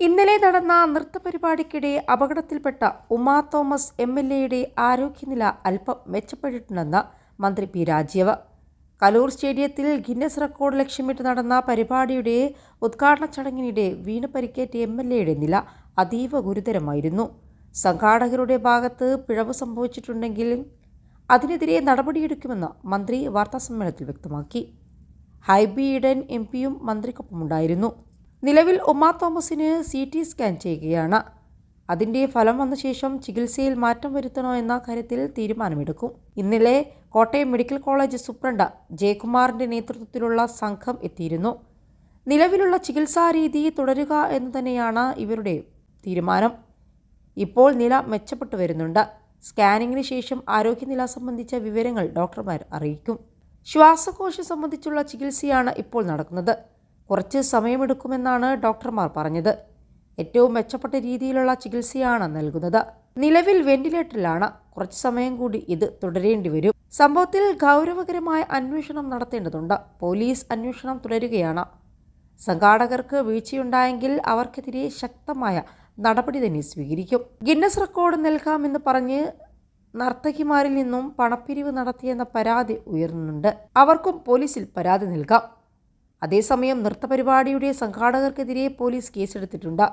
ഇന്നലെ നടന്ന നൃത്തപരിപാടിക്കിടെ അപകടത്തിൽപ്പെട്ട ഉമാ തോമസ് എം എൽ എയുടെ ആരോഗ്യനില അല്പം മെച്ചപ്പെട്ടിട്ടുണ്ടെന്ന് മന്ത്രി പി രാജീവ്. കലൂർ സ്റ്റേഡിയത്തിൽ ഗിന്നസ് റെക്കോർഡ് ലക്ഷ്യമിട്ട് നടന്ന പരിപാടിയുടെ ഉദ്ഘാടന ചടങ്ങിനിടെ വീണ് പരിക്കേറ്റ എം എൽ എയുടെ നില അതീവ ഗുരുതരമായിരുന്നു. സംഘാടകരുടെ ഭാഗത്ത് പിഴവ് സംഭവിച്ചിട്ടുണ്ടെങ്കിലും അതിനെതിരെ നടപടിയെടുക്കുമെന്ന് മന്ത്രി വാർത്താസമ്മേളനത്തിൽ വ്യക്തമാക്കി. ഹൈബി ഈഡൻ എം പിയും മന്ത്രിക്കൊപ്പമുണ്ടായിരുന്നു. നിലവിൽ ഉമാ തോമസിന് സി ടി സ്കാൻ ചെയ്യുകയാണ്. അതിന്റെ ഫലം വന്ന ശേഷം ചികിത്സയിൽ മാറ്റം വരുത്തണോ എന്ന കാര്യത്തിൽ തീരുമാനമെടുക്കും. ഇന്നലെ കോട്ടയം മെഡിക്കൽ കോളേജ് സൂപ്രണ്ട് ജയകുമാറിന്റെ നേതൃത്വത്തിലുള്ള സംഘം എത്തിയിരുന്നു. നിലവിലുള്ള ചികിത്സാ രീതി തുടരുക എന്ന് തന്നെയാണ് ഇവരുടെ തീരുമാനം. ഇപ്പോൾ നില മെച്ചപ്പെട്ടു വരുന്നുണ്ട്. സ്കാനിങ്ങിന് ശേഷം ആരോഗ്യനില സംബന്ധിച്ച വിവരങ്ങൾ ഡോക്ടർമാർ അറിയിക്കും. ശ്വാസകോശം സംബന്ധിച്ചുള്ള ചികിത്സയാണ് ഇപ്പോൾ നടക്കുന്നത്. കുറച്ച് സമയമെടുക്കുമെന്നാണ് ഡോക്ടർമാർ പറഞ്ഞത്. ഏറ്റവും മെച്ചപ്പെട്ട രീതിയിലുള്ള ചികിത്സയാണ് നൽകുന്നത്. നിലവിൽ വെന്റിലേറ്ററിലാണ്. കുറച്ച് സമയം കൂടി ഇത് തുടരേണ്ടി വരും. സംഭവത്തിൽ ഗൗരവകരമായ അന്വേഷണം നടത്തേണ്ടതുണ്ട്. പോലീസ് അന്വേഷണം തുടരുകയാണ്. സംഘാടകർക്ക് വീഴ്ചയുണ്ടായെങ്കിൽ അവർക്കെതിരെ ശക്തമായ നടപടി തന്നെ സ്വീകരിക്കും. ഗിന്നസ് റെക്കോർഡ് നൽകാമെന്ന് പറഞ്ഞ് നർത്തകിമാരിൽ നിന്നും പണപ്പിരിവ് നടത്തിയെന്ന പരാതി ഉയർന്നുണ്ട്. അവർക്കും പോലീസിൽ പരാതി നൽകാം. അതേസമയം നൃത്തപരിപാടിയുടെ സംഘാടകർക്കെതിരെ പോലീസ് കേസെടുത്തിട്ടുണ്ട്.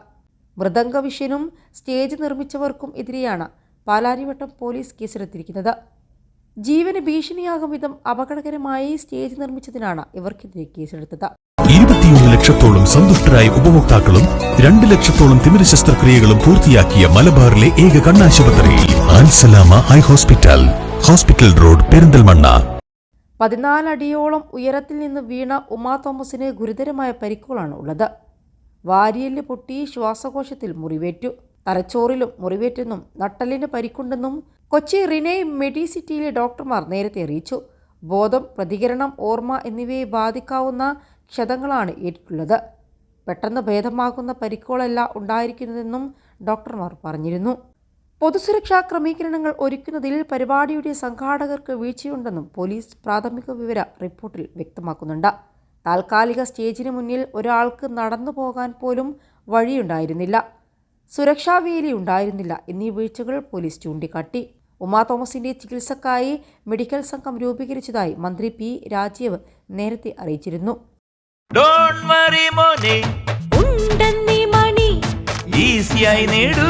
മൃദംഗ വിഷയനും സ്റ്റേജ് നിർമ്മിച്ചവർക്കും എതിരെയാണ് പാലാരിവട്ടം പോലീസ് കേസെടുത്തിരിക്കുന്നത്. ജീവന് ഭീഷണിയാകും വിധം അപകടകരമായി സ്റ്റേജ് നിർമ്മിച്ചതിനാണ് ഇവർക്കെതിരെ കേസെടുത്തത്. ഇരുപത്തിയൊന്ന് ലക്ഷത്തോളം സന്തുഷ്ടരായ ഉപഭോക്താക്കളും രണ്ട് ലക്ഷത്തോളം തിമിര ശസ്ത്രക്രിയകളും പൂർത്തിയാക്കിയ മലബാറിലെ ഏക കണ്ണാശുപത്രി Al Salama eye hospital. Hospital road Perinthalmanna. പതിനാലടിയോളം ഉയരത്തിൽ നിന്ന് വീണ ഉമാ തോമസിന് ഗുരുതരമായ പരിക്കുകളാണ് ഉള്ളത്. വാരിയൽ പൊട്ടി ശ്വാസകോശത്തിൽ മുറിവേറ്റു. തലച്ചോറിലും മുറിവേറ്റെന്നും നട്ടലിന് പരിക്കുണ്ടെന്നും കൊച്ചി റിനെ മെഡിസിറ്റിയിലെ ഡോക്ടർമാർ നേരത്തെ അറിയിച്ചു. ബോധം പ്രതികരണം ഓർമ്മ എന്നിവയെ ബാധിക്കാവുന്ന ക്ഷതങ്ങളാണ് ഏറ്റിട്ടുള്ളത്. പെട്ടെന്ന് ഭേദമാകുന്ന പരിക്കുകളല്ല ഉണ്ടായിരിക്കുന്നതെന്നും ഡോക്ടർമാർ പറഞ്ഞിരുന്നു. പൊതുസുരക്ഷാ ക്രമീകരണങ്ങൾ ഒരുക്കുന്നതിൽ പരിപാടിയുടെ സംഘാടകർക്ക് വീഴ്ചയുണ്ടെന്നും പോലീസ് പ്രാഥമിക വിവര റിപ്പോർട്ടിൽ വ്യക്തമാക്കുന്നുണ്ട്. താൽക്കാലിക സ്റ്റേജിന് മുന്നിൽ ഒരാൾക്ക് നടന്നു പോകാൻ പോലും വഴിയുണ്ടായിരുന്നില്ല. സുരക്ഷാ വേലി ഉണ്ടായിരുന്നില്ല എന്നീ വീഴ്ചകൾ പോലീസ് ചൂണ്ടിക്കാട്ടി. ഉമാ തോമസിന്റെ ചികിത്സക്കായി മെഡിക്കൽ സംഘം രൂപീകരിച്ചതായി മന്ത്രി പി രാജീവ് നേരത്തെ അറിയിച്ചിരുന്നു. ഡോണ്ട് വറി മോനെ. ഉണ്ടെന്നീ മണി. ഈസിയായി നേടൂ.